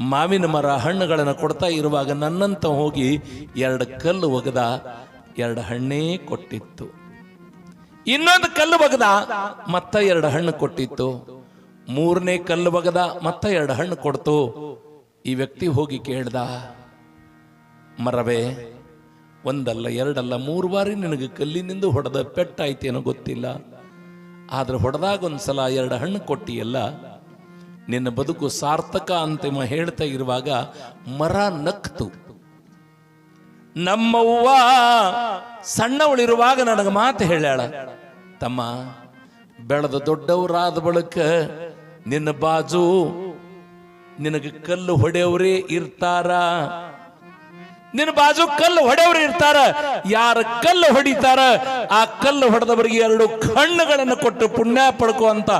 ಮಾವಿನ ಮರ ಹಣ್ಣುಗಳನ್ನು ಕೊಡ್ತಾ ಇರುವಾಗ ನನ್ನಂತ ಹೋಗಿ ಎರಡು ಕಲ್ಲು ಒಗದ ಎರಡು ಹಣ್ಣೇ ಕೊಟ್ಟಿತ್ತು. ಇನ್ನೊಂದು ಕಲ್ಲು ಬಗದ ಮತ್ತ ಎರಡು ಹಣ್ಣು ಕೊಟ್ಟಿತ್ತು. ಮೂರನೇ ಕಲ್ಲು ಬಗದ ಮತ್ತ ಎರಡು ಹಣ್ಣು ಕೊಡ್ತು. ಈ ವ್ಯಕ್ತಿ ಹೋಗಿ ಕೇಳ್ದ, ಮರವೇ, ಒಂದಲ್ಲ, ಎರಡಲ್ಲ, ಮೂರು ಬಾರಿ ನಿನಗೆ ಕಲ್ಲಿನಿಂದ ಹೊಡೆದ ಪೆಟ್ಟಾಯ್ತೇನೋ ಗೊತ್ತಿಲ್ಲ. ಆದ್ರೆ ಹೊಡೆದಾಗ ಒಂದ್ಸಲ ಎರಡು ಹಣ್ಣು ಕೊಟ್ಟಿಯಲ್ಲ ನಿನ್ನ ಬದುಕು ಸಾರ್ಥಕ ಅಂತಿಮ ಹೇಳ್ತಾ ಇರುವಾಗ ಮರ ನಕ್ತು. ನಮ್ಮವ್ವ ಸಣ್ಣವಳಿರುವಾಗ ನನಗೆ ಮಾತು ಹೇಳ್ಯಾಳ, ತಮ್ಮ, ಬೆಳೆದ ದೊಡ್ಡವರಾದ ಬಳಿಕ ನಿನ್ನ ಬಾಜು ನಿನಗೆ ಕಲ್ಲು ಹೊಡೆಯವರೇ ಇರ್ತಾರ. ನಿನ್ನ ಬಾಜು ಕಲ್ಲು ಹೊಡೆಯವರು ಇರ್ತಾರ. ಯಾರ ಕಲ್ಲು ಹೊಡಿತಾರ, ಆ ಕಲ್ಲು ಹೊಡೆದವರಿಗೆ ಎರಡು ಕಣ್ಣುಗಳನ್ನು ಕೊಟ್ಟು ಪುಣ್ಯ ಪಡ್ಕುವಂತ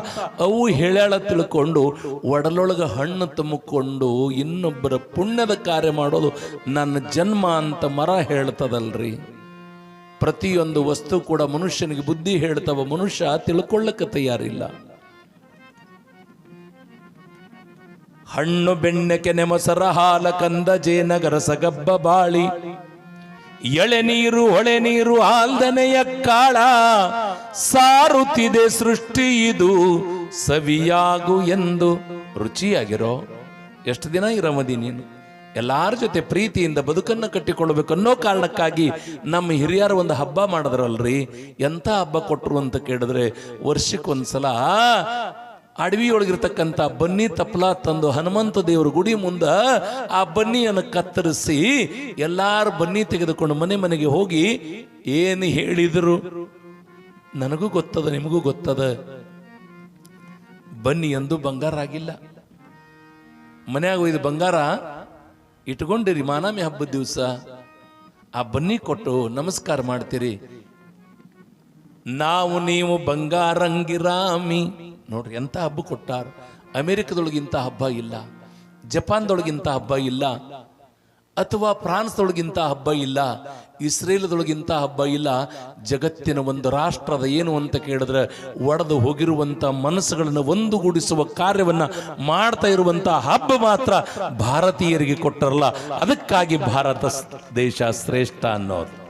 ಅವು ಹೇಳ ತಿಳ್ಕೊಂಡು ಒಡಲೊಳಗ ಹಣ್ಣು ತುಂಬಿಕೊಂಡು ಇನ್ನೊಬ್ಬರ ಪುಣ್ಯದ ಕಾರ್ಯ ಮಾಡೋದು ನನ್ನ ಜನ್ಮ ಅಂತ ಮರ ಹೇಳ್ತದಲ್ರಿ. ಪ್ರತಿಯೊಂದು ವಸ್ತು ಕೂಡ ಮನುಷ್ಯನಿಗೆ ಬುದ್ಧಿ ಹೇಳ್ತವ ಮನುಷ್ಯ ತಿಳ್ಕೊಳ್ಳಕ್ಕೆ ತಯಾರಿಲ್ಲ. ಹಣ್ಣು ಬೆಣ್ಣೆಕೆ ನೆಮಸರ ಹಾಲ ಕಂದ ಜೇನಗರ ಸಗಬ್ಬ ಬಾಳಿ. ಎಳೆ ನೀರು, ಹೊಳೆ ನೀರು, ಆಲ್ದನೆಯ ಕಾಳ. ಸಾರುತ್ತಿದೆ ಸೃಷ್ಟಿ ಇದು ಸವಿಯಾಗು ಎಂದು. ರುಚಿಯಾಗಿರೋ ಎಷ್ಟು ದಿನ ಇರಮದಿ ನೀನು? ಎಲ್ಲಾರ ಜೊತೆ ಪ್ರೀತಿಯಿಂದ ಬದುಕನ್ನು ಕಟ್ಟಿಕೊಳ್ಳಬೇಕು ಅನ್ನೋ ಕಾರಣಕ್ಕಾಗಿ ನಮ್ಮ ಹಿರಿಯರು ಒಂದು ಹಬ್ಬ ಮಾಡಿದ್ರಲ್ರಿ. ಎಂಥ ಹಬ್ಬ ಕೊಟ್ಟರು ಅಂತ ಕೇಳಿದ್ರೆ ವರ್ಷಕ್ಕೊಂದ್ಸಲ ಅಡವಿಯೊಳಗಿರ್ತಕ್ಕಂಥ ಬನ್ನಿ ತಪ್ಪಲ ತಂದು ಹನುಮಂತ ದೇವರ ಗುಡಿ ಮುಂದ ಆ ಬನ್ನಿಯನ್ನು ಕತ್ತರಿಸಿ ಎಲ್ಲಾರು ಬನ್ನಿ ತೆಗೆದುಕೊಂಡು ಮನೆ ಮನೆಗೆ ಹೋಗಿ ಏನು ಹೇಳಿದರು? ನನಗೂ ಗೊತ್ತದ, ನಿಮಗೂ ಗೊತ್ತದ. ಬನ್ನಿ ಎಂದು ಬಂಗಾರ ಆಗಿಲ್ಲ. ಮನೆಯಾಗ ಒಯ್ದು ಬಂಗಾರ ಇಟ್ಕೊಂಡಿರಿ ಮಾನಾಮಿ ಹಬ್ಬದ ದಿವಸ. ಆ ಬನ್ನಿ ಕೊಟ್ಟು ನಮಸ್ಕಾರ ಮಾಡ್ತೀರಿ. ನಾವು ನೀವು ಬಂಗಾರಂಗಿರಾಮಿ ನೋಡ್ರಿ, ಎಂತ ಹಬ್ಬ ಕೊಟ್ಟಾರ. ಅಮೆರಿಕದೊಳಗಿಂತ ಹಬ್ಬ ಇಲ್ಲ. ಜಪಾನ್ದೊಳಗಿಂತ ಹಬ್ಬ ಇಲ್ಲ. ಅಥವಾ ಫ್ರಾನ್ಸ್ದೊಳಗಿಂತ ಹಬ್ಬ ಇಲ್ಲ. ಇಸ್ರೇಲ್ದೊಳಗಿಂತ ಹಬ್ಬ ಇಲ್ಲ. ಜಗತ್ತಿನ ಒಂದು ರಾಷ್ಟ್ರದ ಏನು ಅಂತ ಕೇಳಿದ್ರೆ, ಒಡೆದು ಹೋಗಿರುವಂಥ ಮನಸ್ಸುಗಳನ್ನು ಒಂದುಗೂಡಿಸುವ ಕಾರ್ಯವನ್ನ ಮಾಡ್ತಾ ಇರುವಂಥ ಹಬ್ಬ ಮಾತ್ರ ಭಾರತೀಯರಿಗೆ ಕೊಟ್ಟರಲ್ಲ. ಅದಕ್ಕಾಗಿ ಭಾರತ ದೇಶ ಶ್ರೇಷ್ಠ ಅನ್ನೋದು.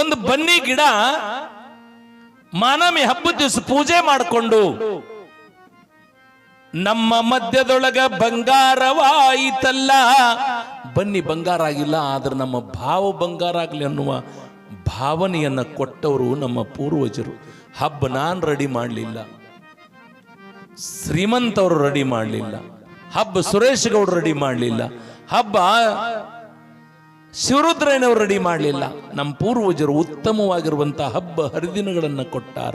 ಒಂದು ಬನ್ನಿ ಗಿಡ ಮಾನಮಿ ಹಬ್ಬದ ದಿವಸ ಪೂಜೆ ಮಾಡಿಕೊಂಡು ನಮ್ಮ ಮಧ್ಯದೊಳಗ ಬಂಗಾರವಾಯಿತಲ್ಲ. ಬನ್ನಿ ಬಂಗಾರ ಆಗಿಲ್ಲ, ಆದ್ರೆ ನಮ್ಮ ಭಾವ ಬಂಗಾರ ಆಗಲಿ ಅನ್ನುವ ಭಾವನೆಯನ್ನ ಕೊಟ್ಟವರು ನಮ್ಮ ಪೂರ್ವಜರು. ಹಬ್ಬ ನಾನು ರೆಡಿ ಮಾಡಲಿಲ್ಲ. ಶ್ರೀಮಂತ ಅವರು ರೆಡಿ ಮಾಡಲಿಲ್ಲ. ಹಬ್ಬ ಸುರೇಶ್ ಗೌಡ್ರು ರೆಡಿ ಮಾಡಲಿಲ್ಲ. ಹಬ್ಬ ಶಿವರುದ್ರಯ್ಯನವರು ರೆಡಿ ಮಾಡಲಿಲ್ಲ. ನಮ್ಮ ಪೂರ್ವಜರು ಉತ್ತಮವಾಗಿರುವಂತ ಹಬ್ಬ ಹರಿದಿನಗಳನ್ನು ಕೊಟ್ಟಾರ.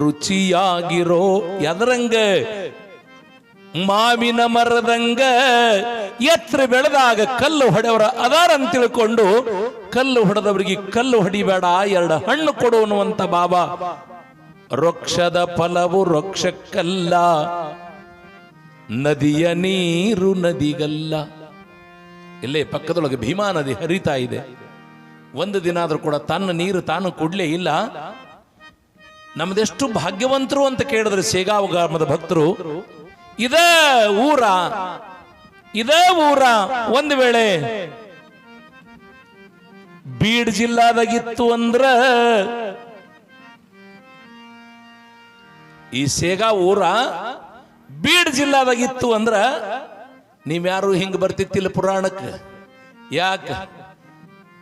ರುಚಿಯಾಗಿರೋ ಎದರಂಗ ಮಾವಿನ ಮರದಂಗ, ಎತ್ತರ ಬೆಳೆದಾಗ ಕಲ್ಲು ಹೊಡೆಯವರ ಅದಾರ ಅಂತ ತಿಳ್ಕೊಂಡು ಕಲ್ಲು ಹೊಡೆದವರಿಗೆ ಕಲ್ಲು ಹೊಡಿಬೇಡ, ಎರಡು ಹಣ್ಣು ಕೊಡು ಅನ್ನುವಂತ ಬಾಬಾ ವೃಕ್ಷದ ಫಲವು ವೃಕ್ಷಕ್ಕಲ್ಲ ನದಿಯ ನೀರು ನದಿಗಲ್ಲ. ಇಲ್ಲೇ ಪಕ್ಕದೊಳಗೆ ಭೀಮಾ ನದಿ ಹರಿತಾ ಇದೆ. ಒಂದು ದಿನ ಆದರೂ ಕೂಡ ತನ್ನ ನೀರು ತಾನು ಕೊಡ್ಲೇ ಇಲ್ಲ. ನಮ್ದೆಷ್ಟು ಭಾಗ್ಯವಂತರು ಅಂತ ಕೇಳಿದ್ರೆ ಸೇಗಾವ್ ಗ್ರಾಮದ ಭಕ್ತರು, ಇದೇ ಊರ ಇದೇ ಊರ ಒಂದು ವೇಳೆ ಬೀಡ್ ಜಿಲ್ಲಾದಾಗಿತ್ತು ಅಂದ್ರ ಈ ಸೇಗಾ ಊರ ಬೀಡ್ ಜಿಲ್ಲಾದಾಗಿತ್ತು ಅಂದ್ರ ನೀವ್ಯಾರು ಹಿಂಗ ಬರ್ತಿತ್ತಿಲ್ಲ ಪುರಾಣಕ್ಕೆ? ಯಾಕ?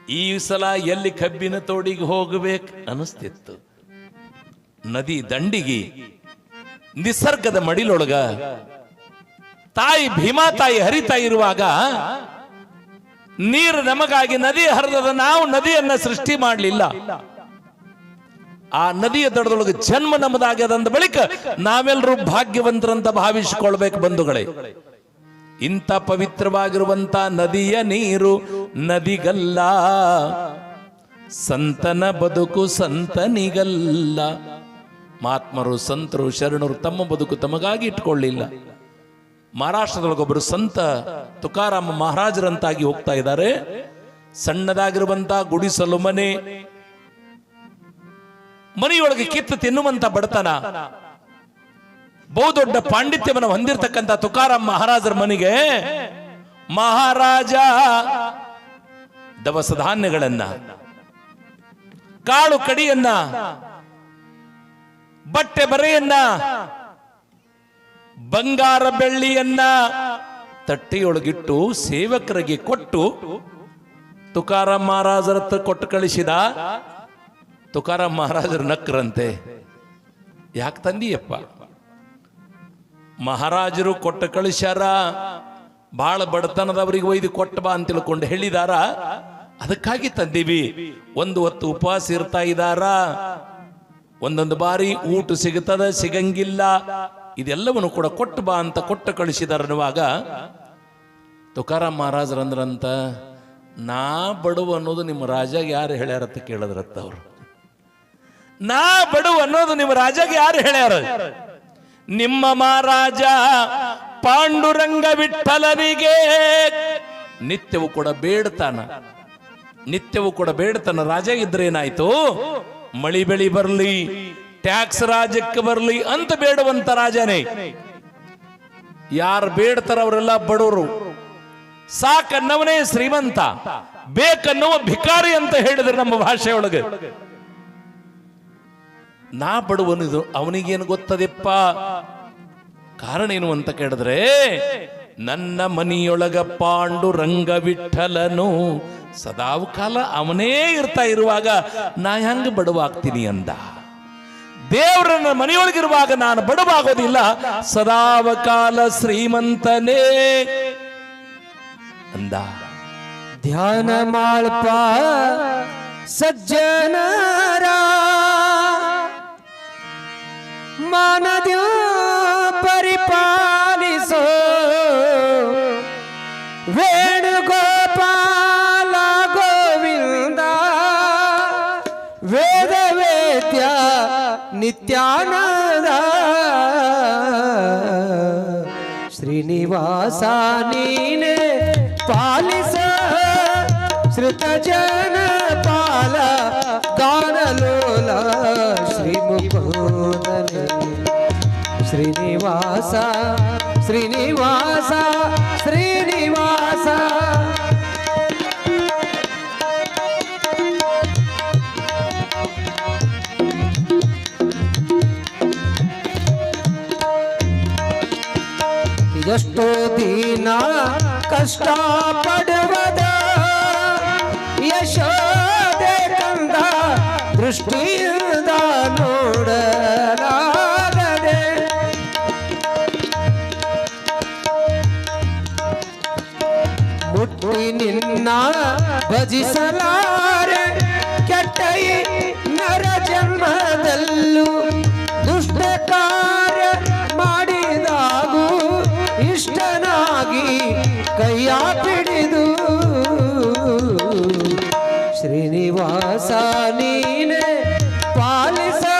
ಈ ಸಲ ಎಲ್ಲಿ ಕಬ್ಬಿನ ತೋಡಿಗೆ ಹೋಗಬೇಕು ಅನಿಸ್ತಿತ್ತು ನದಿ ದಂಡಿಗೆ ನಿಸರ್ಗದ ಮಡಿಲೊಳಗ ತಾಯಿ ಭೀಮಾ ತಾಯಿ ಹರಿತಾ ಇರುವಾಗ ನೀರು ನಮಗಾಗಿ ನದಿ ಹರಿದದ ನಾವು ನದಿಯನ್ನ ಸೃಷ್ಟಿ ಮಾಡಲಿಲ್ಲ. ಆ ನದಿಯ ದಡದೊಳಗೆ ಜನ್ಮ ನಮ್ಮದಾಗ್ಯದಂದ ಬಳಿಕ ನಾವೆಲ್ಲರೂ ಭಾಗ್ಯವಂತರಂತ ಭಾವಿಸಿಕೊಳ್ಬೇಕು ಬಂಧುಗಳೇ. ಇಂಥ ಪವಿತ್ರವಾಗಿರುವಂಥ ನದಿಯ ನೀರು, ನದಿಗಲ್ಲ. ಸಂತನ ಬದುಕು ಸಂತನಿಗಲ್ಲ. ಮಹಾತ್ಮರು, ಸಂತರು, ಶರಣರು ತಮ್ಮ ಬದುಕು ತಮಗಾಗಿ ಇಟ್ಕೊಳ್ಳಿಲ್ಲ. ಮಹಾರಾಷ್ಟ್ರದೊಳಗೊಬ್ಬರು ಸಂತ ತುಕಾರಾಮ ಮಹಾರಾಜರಂತಾಗಿ ಹೋಗ್ತಾ ಇದ್ದಾರೆ. ಸಣ್ಣದಾಗಿರುವಂತ ಗುಡಿಸಲು ಮನೆ, ಮನೆಯೊಳಗೆ ಕಿತ್ತು ತಿನ್ನುವಂತ ಬಡತನ. ಬಹುದೊಡ್ಡ ಪಾಂಡಿತ್ಯವನ್ನು ಹೊಂದಿರತಕ್ಕಂತ ತುಕಾರಾಮ್ ಮಹಾರಾಜರ ಮನೆಗೆ ಮಹಾರಾಜ ದವಸ ಧಾನ್ಯಗಳನ್ನ, ಕಾಳು ಕಡಿಯನ್ನ, ಬಟ್ಟೆ ಬರೆಯನ್ನ, ಬಂಗಾರ ಬೆಳ್ಳಿಯನ್ನ ತಟ್ಟೆಯೊಳಗಿಟ್ಟು ಸೇವಕರಿಗೆ ಕೊಟ್ಟು ತುಕಾರಾಮ್ ಮಹಾರಾಜರತ್ರ ಕೊಟ್ಟು ಕಳಿಸಿದ ತುಕಾರಾಮ್ ಮಹಾರಾಜರು ನಕ್ರಂತೆ. ಯಾಕೆ ತಂದಿಯಪ್ಪ? ಮಹಾರಾಜರು ಕೊಟ್ಟ ಕಳಿಸ್ಯಾರ. ಬಹಳ ಬಡತನದವರಿಗೆ ಒಯ್ದು ಕೊಟ್ಟ ಬಾ ಅಂತ ತಿಳ್ಕೊಂಡು ಹೇಳಿದಾರ. ಅದಕ್ಕಾಗಿ ತಂದೀವಿ. ಒಂದು ಹೊತ್ತು ಉಪವಾಸ ಇರ್ತಾ ಇದ್ದಾರ ಒಂದೊಂದು ಬಾರಿ ಊಟ ಸಿಗುತ್ತದ, ಸಿಗಂಗಿಲ್ಲ. ಇದೆಲ್ಲವನ್ನು ಕೂಡ ಕೊಟ್ಟು ಬಾ ಅಂತ ಕೊಟ್ಟು ಕಳಿಸಿದಾರ ಅನ್ನುವಾಗ, ತುಕಾರಾಮ್ ಮಹಾರಾಜರಂದ್ರಂತ ನಾ ಬಡವ ಅನ್ನೋದು ನಿಮ್ಮ ರಾಜಾಗ ಯಾರು ಹೇಳ್ಯಾರತ್ತ ಕೇಳಿದ್ರತ್ತ ಅವರು. ನಾ ಬಡವ ಅನ್ನೋದು ನಿಮ್ಮ ರಾಜಾಗ ಯಾರು ಹೇಳ್ಯಾರ? ನಿಮ್ಮ ಮಹಾರಾಜ ಪಾಂಡುರಂಗ ವಿಠಲನಿಗೆ ನಿತ್ಯವೂ ಕೂಡ ಬೇಡ್ತಾನ. ನಿತ್ಯವೂ ಕೂಡ ಬೇಡ್ತಾನ. ರಾಜ ಇದ್ರೆ ಏನಾಯ್ತು? ಮಳಿ ಬೆಳಿ ಬರ್ಲಿ, ಟ್ಯಾಕ್ಸ್ ರಾಜ್ಯಕ್ಕೆ ಬರ್ಲಿ ಅಂತ ಬೇಡುವಂತ ರಾಜನೇ. ಯಾರು ಬೇಡ್ತಾರ ಅವರೆಲ್ಲ ಬಡವರು. ಸಾಕನ್ನವನೇ ಶ್ರೀಮಂತ, ಬೇಕನ್ನುವ ಭಿಕಾರಿ ಅಂತ ಹೇಳಿದ್ರೆ ನಮ್ಮ ಭಾಷೆಯೊಳಗೆ. ನಾ ಬಡವನಿದು ಅವನಿಗೇನು ಗೊತ್ತದೆಪ್ಪ? ಕಾರಣ ಏನು ಅಂತ ಕೇಳಿದ್ರೆ, ನನ್ನ ಮನಿಯೊಳಗ ಪಾಂಡುರಂಗ ವಿಠಲನು ಸದಾವ್ ಕಾಲ ಅವನೇ ಇರ್ತಾ ಇರುವಾಗ ನಾ ಹೆಂಗ ಬಡವಾಗ್ತೀನಿ ಅಂದ. ದೇವರನ್ನ ಮನೆಯೊಳಗಿರುವಾಗ ನಾನು ಬಡವಾಗೋದಿಲ್ಲ, ಸದಾವ ಕಾಲ ಶ್ರೀಮಂತನೇ ಅಂದ. ಧ್ಯಾನ ಮಾಳ್ಪ ಸಜ್ಜನರ ಮಾನದ ಪರಿಪಾಲಿಸೋ. ವೇಣುಗೋಪಾಲ ಗೋವಿಂದ ವೇದ ವೇದ್ಯ ನಿತ್ಯಾನಂದ. ಶ್ರೀನಿವಾಸ ನೀನೆ ಪಾಲಿಸ. ಶ್ರುತ ಜನ ಪಾಲ ಗಾನಲೋಲ ಶ್ರೀ ಮುಕುಂದನೆ ಶ್ರೀನಿವಾಸ ಶ್ರೀನಿವಾಸ ಶ್ರೀನಿವಾಸ ಎಷ್ಟೋ ದಿನ ಕಷ್ಟ ಪಡುವದ ಯಶೋದೆ ಕಂದ ದೃಷ್ಟಿಯಿಂದ ನೋಡಲಾಗದೆ. ಮುಟ್ಟಿ ನಿನ್ನ ಭಜಿಸಲಾರೆ श्रीनिवासानीन पालसा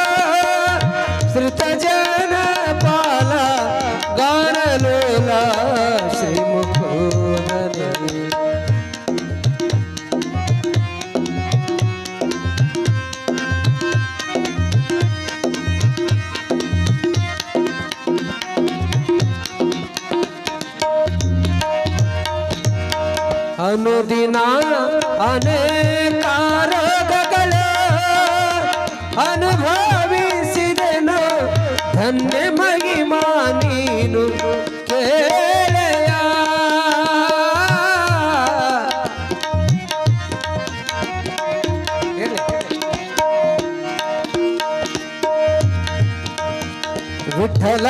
श्रुतजन पाला गानलोला श्रीमुखोदनी अनुदिना अने ವಿಠಲ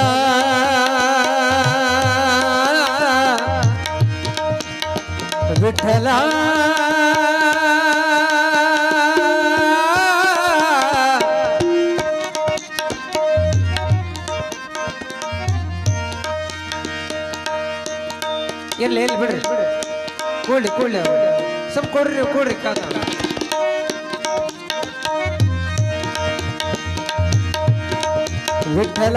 ವಿಠಲ. ಎಲ್ಲಿ ಎಲ್ಲಿ ಬಿಡ್ರಿ. ಕೂಡ್ಲಿ ಕೂಡ್ಲಿ ಸ್ವಲ್ಪ ಕೊಡ್ರಿ ಕೊಡ್ರಿ ಕಾಕ ವಿಠಲ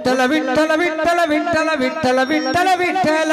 విట్టల విట్టల విట్టల విట్టల విట్టల విట్టల విట్టల